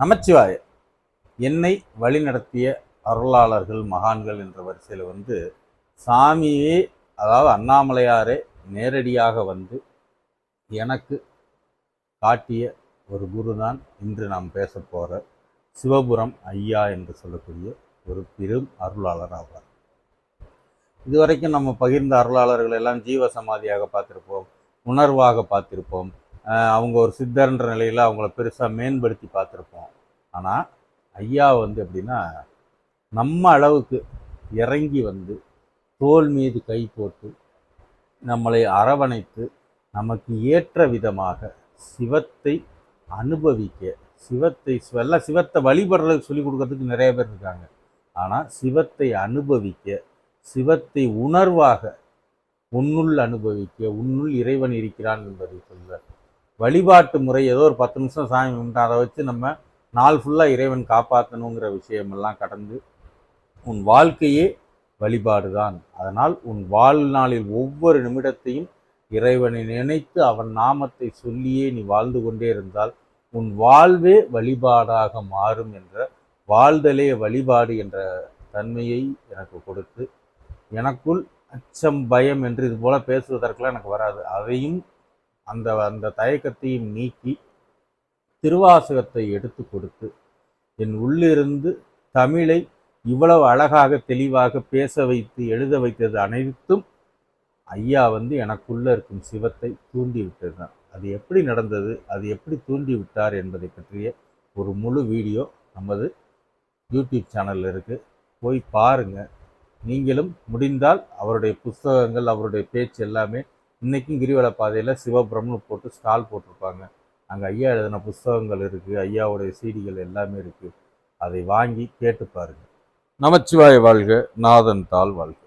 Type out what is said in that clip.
நமச்சிவாய. என்னை வழிநடத்திய அருளாளர்கள் மகான்கள் என்ற வரிசையில் வந்து சாமியே அதாவது அண்ணாமலையாரே நேரடியாக வந்து எனக்கு காட்டிய ஒரு குருதான் இன்று நாம் பேச போகிற சிவபுரம் ஐயா என்று சொல்லக்கூடிய ஒரு பெரும் அருளாளர் ஆவார். இதுவரைக்கும் நம்ம பகிர்ந்த அருளாளர்கள் எல்லாம் ஜீவ சமாதியாக பார்த்துருப்போம் உணர்வாக பார்த்துருப்போம். அவங்க ஒரு சித்தர்ன்ற நிலையில் அவங்கள பெருசாக மேம்படுத்தி பார்த்துருப்போம். ஆனால் ஐயா வந்து எப்படின்னா நம்ம அளவுக்கு இறங்கி வந்து தோல் மீது கை போட்டு நம்மளை அரவணைத்து நமக்கு ஏற்ற விதமாக சிவத்தை அனுபவிக்க சிவத்தை எல்லாம் சிவத்தை வழிபடுறதுக்கு சொல்லிக் கொடுக்கறதுக்கு நிறைய பேர் இருக்காங்க. ஆனால் சிவத்தை அனுபவிக்க சிவத்தை உணர்வாக உன்னுள் அனுபவிக்க உன்னுள் இறைவன் இருக்கிறான் என்பதை சொல்ல வழிபாட்டு முறை ஏதோ ஒரு பத்து நிமிஷம் சாமி கும்பிட்டு அதை வச்சு நம்ம நாள் ஃபுல்லாக இறைவன் காப்பாற்றணுங்கிற விஷயமெல்லாம் கடந்து உன் வாழ்க்கையே வழிபாடு தான் அதனால் உன் வாழ்நாளில் ஒவ்வொரு நிமிடத்தையும் இறைவனை நினைத்து அவன் நாமத்தை சொல்லியே நீ வாழ்ந்து கொண்டே இருந்தால் உன் வாழ்வே வழிபாடாக மாறும் என்ற வாழ்தலே வழிபாடு என்ற தன்மையை எனக்கு கொடுத்து எனக்குள் அச்சம் பயம் என்று இது போல பேசுவதற்கெல்லாம் எனக்கு வராது. அதையும் அந்த அந்த தயக்கத்தையும் நீக்கி திருவாசகத்தை எடுத்து கொடுத்து என் உள்ளிருந்து தமிழை இவ்வளவு அழகாக தெளிவாக பேச வைத்து எழுத வைத்தது அனைத்தும் ஐயா வந்து எனக்குள்ள இருக்கும் சிவத்தை தூண்டி விட்டது தான் அது எப்படி நடந்தது? அது எப்படி தூண்டி விட்டார் என்பதை பற்றிய ஒரு முழு வீடியோ நமது யூடியூப் சேனலில் இருக்குது போய் பாருங்கள் நீங்களும் முடிந்தால் அவருடைய புஸ்தகங்கள் அவருடைய பேச்சு எல்லாமே இன்றைக்கும் கிரிவல பாதையில் சிவபுரம்னு போட்டு ஸ்டால் போட்டிருப்பாங்க. அங்கே ஐயா எழுதின புஸ்தகங்கள் இருக்குது ஐயாவுடைய சீடிகள் எல்லாமே இருக்குது அதை வாங்கி கேட்டு பாருங்கள் நமச்சிவாய வாழ்க நாதன் தாள் வாழ்க.